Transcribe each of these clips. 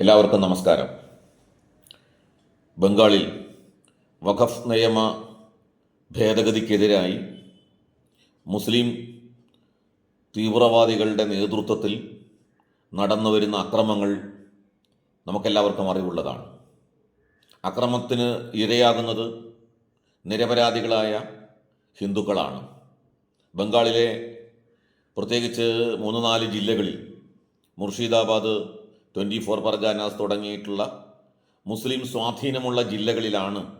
എല്ലാവർക്കും നമസ്കാരം. ബംഗാളിൽ വഖഫ് നിയമ ഭേദഗതിക്കെതിരായി മുസ്ലിം തീവ്രവാദികളുടെ നേതൃത്വത്തിൽ നടന്നു വരുന്ന അക്രമങ്ങൾ നമുക്കെല്ലാവർക്കും അറിവുള്ളതാണ്. അക്രമത്തിന് ഇരയാകുന്നത് നിരപരാധികളായ ഹിന്ദുക്കളാണ്. ബംഗാളിലെ പ്രത്യേകിച്ച് മൂന്ന് നാല് ജില്ലകളിൽ മുർഷിദാബാദ് ട്വന്റി ഫോർ പർഗാനാസ് തുടങ്ങിയിട്ടുള്ള മുസ്ലിം സ്വാധീനമുള്ള ജില്ലകളിലാണ്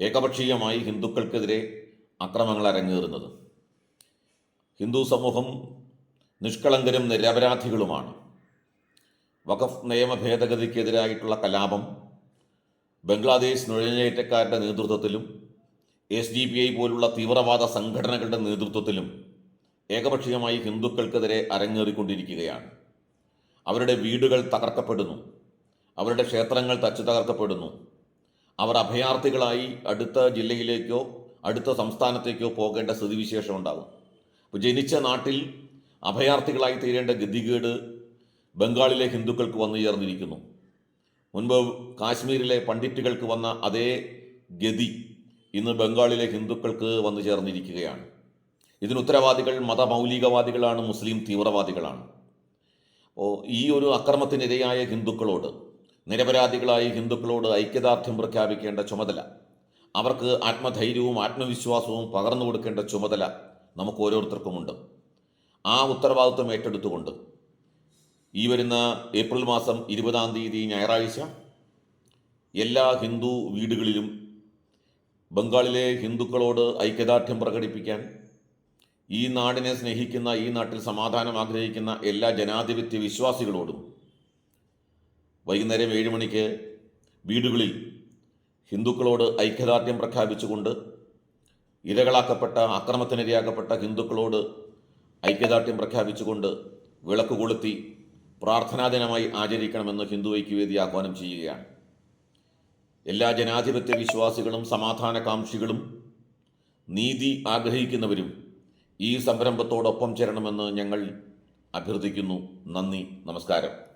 ഏകപക്ഷീയമായി ഹിന്ദുക്കൾക്കെതിരെ അക്രമങ്ങൾ അരങ്ങേറുന്നത്. ഹിന്ദു സമൂഹം നിഷ്കളങ്കരും നിരപരാധികളുമാണ്. വഖഫ് നിയമ ഭേദഗതിക്കെതിരായിട്ടുള്ള കലാപം ബംഗ്ലാദേശ് നുഴഞ്ഞേറ്റക്കാരുടെ നേതൃത്വത്തിലും എസ് ഡി പി ഐ പോലുള്ള തീവ്രവാദ സംഘടനകളുടെ നേതൃത്വത്തിലും ഏകപക്ഷീയമായി ഹിന്ദുക്കൾക്കെതിരെ അരങ്ങേറിക്കൊണ്ടിരിക്കുകയാണ്. അവരുടെ വീടുകൾ തകർക്കപ്പെടുന്നു. അവരുടെ ക്ഷേത്രങ്ങൾ തച്ചു തകർക്കപ്പെടുന്നു. അവർ അഭയാർത്ഥികളായി അടുത്ത ജില്ലയിലേക്കോ അടുത്ത സംസ്ഥാനത്തേക്കോ പോകേണ്ട സ്ഥിതിവിശേഷം ഉണ്ടാകും. അപ്പോൾ ജനിച്ച നാട്ടിൽ അഭയാർത്ഥികളായി തീരേണ്ട ഗതികേട് ബംഗാളിലെ ഹിന്ദുക്കൾക്ക് വന്നു ചേർന്നിരിക്കുന്നു. മുൻപ് കാശ്മീരിലെ പണ്ഡിറ്റുകൾക്ക് വന്ന അതേ ഗതി ഇന്ന് ബംഗാളിലെ ഹിന്ദുക്കൾക്ക് വന്നു ചേർന്നിരിക്കുകയാണ്. ഇതിന് ഉത്തരവാദികൾ മതമൗലികവാദികളാണ് മുസ്ലിം തീവ്രവാദികളാണ്. ഈ ഒരു അക്രമത്തിനിരയായ ഹിന്ദുക്കളോട് നിരപരാധികളായ ഹിന്ദുക്കളോട് ഐക്യദാർഢ്യം പ്രഖ്യാപിക്കേണ്ട ചുമതല അവർക്ക് ആത്മധൈര്യവും ആത്മവിശ്വാസവും പകർന്നു കൊടുക്കേണ്ട ചുമതല നമുക്ക് ഓരോരുത്തർക്കുമുണ്ട്. ആ ഉത്തരവാദിത്വം ഏറ്റെടുത്തുകൊണ്ട് ഈ വരുന്ന ഏപ്രിൽ മാസം ഇരുപതാം തീയതി ഞായറാഴ്ച എല്ലാ ഹിന്ദു വീടുകളിലും ബംഗാളിലെ ഹിന്ദുക്കളോട് ഐക്യദാർഢ്യം പ്രകടിപ്പിക്കാൻ ഈ നാടിനെ സ്നേഹിക്കുന്ന ഈ നാട്ടിൽ സമാധാനം ആഗ്രഹിക്കുന്ന എല്ലാ ജനാധിപത്യ വിശ്വാസികളോടും വൈകുന്നേരം ഏഴ് മണിക്ക് വീടുകളിൽ ഹിന്ദുക്കളോട് ഐക്യദാർഢ്യം പ്രഖ്യാപിച്ചുകൊണ്ട് ഇരകളാക്കപ്പെട്ട അക്രമത്തിനിരയാക്കപ്പെട്ട ഹിന്ദുക്കളോട് ഐക്യദാർഢ്യം പ്രഖ്യാപിച്ചുകൊണ്ട് വിളക്ക് കൊളുത്തി പ്രാർത്ഥനാ ദിനമായി ആചരിക്കണമെന്ന് ഹിന്ദു ഐക്യവേദി ആഹ്വാനം ചെയ്യുകയാണ്. എല്ലാ ജനാധിപത്യ വിശ്വാസികളും സമാധാനകാംക്ഷികളും നീതി ആഗ്രഹിക്കുന്നവരും ഈ സംരംഭത്തോടൊപ്പം ചേരണമെന്ന് ഞങ്ങൾ അഭ്യർത്ഥിക്കുന്നു. നന്ദി. നമസ്കാരം.